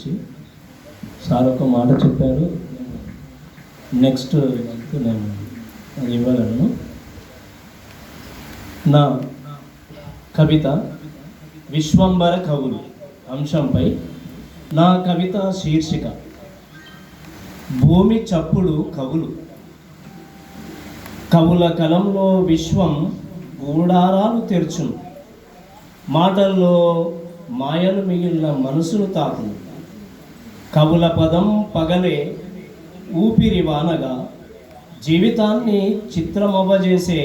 గురించి సార్ ఒక మాట చెప్పారు. నెక్స్ట్ మంత్ నేను అది ఇవ్వగలను నా కవిత విశ్వంబర కవులు అంశంపై నా కవిత శీర్షిక భూమి చప్పుడు కవులు. కవుల కలంలో విశ్వం గూడారాలు తెరుచును. మాటల్లో మాయలు మిగిలిన మనసును తాకును. కవుల పదం పగలే ఊపిరి వానగా జీవితాన్ని చిత్రమవ్వజేసే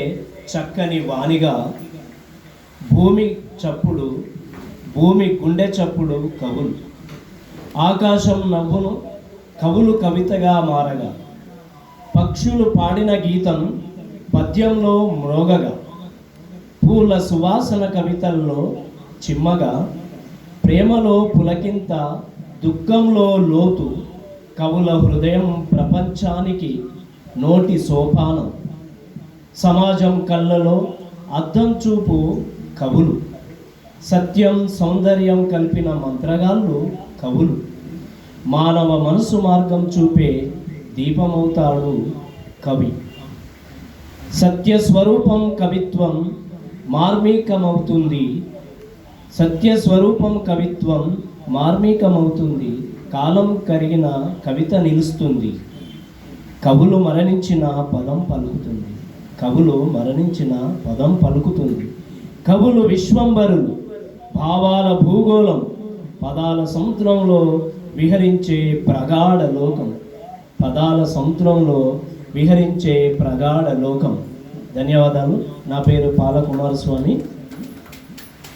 చక్కని వానిగా భూమి చప్పుడు భూమి గుండె చప్పుడు కవులు. ఆకాశం నవ్వును కవులు కవితగా మారగా పక్షులు పాడిన గీతం పద్యంలో మ్రోగగా పూల సువాసన కవితల్లో చిమ్మగా ప్రేమలో పులకింత దుఃఖంలో లోతు కవుల హృదయం ప్రపంచానికి నోటి సోపానం. సమాజం కళ్ళలో అద్దం చూపు కవులు. సత్యం సౌందర్యం కలిపిన మంత్రగాళ్ళు కవులు. మానవ మనసు మార్గం చూపే దీపమవుతాడు కవి. సత్యస్వరూపం కవిత్వం మార్మీకమవుతుంది సత్యస్వరూపం కవిత్వం మార్మికమవుతుంది. కాలం కరిగిన కవిత నిలుస్తుంది. కవులు మరణించిన పదం పలుకుతుంది. కవులు మరణించిన పదం పలుకుతుంది. కవులు విశ్వంబరులు భావాల భూగోళం పదాల సముద్రంలో విహరించే ప్రగాఢ లోకం. పదాల సముద్రంలో విహరించే ప్రగాఢ లోకం. ధన్యవాదాలు. నా పేరు పాలకుమారస్వామి.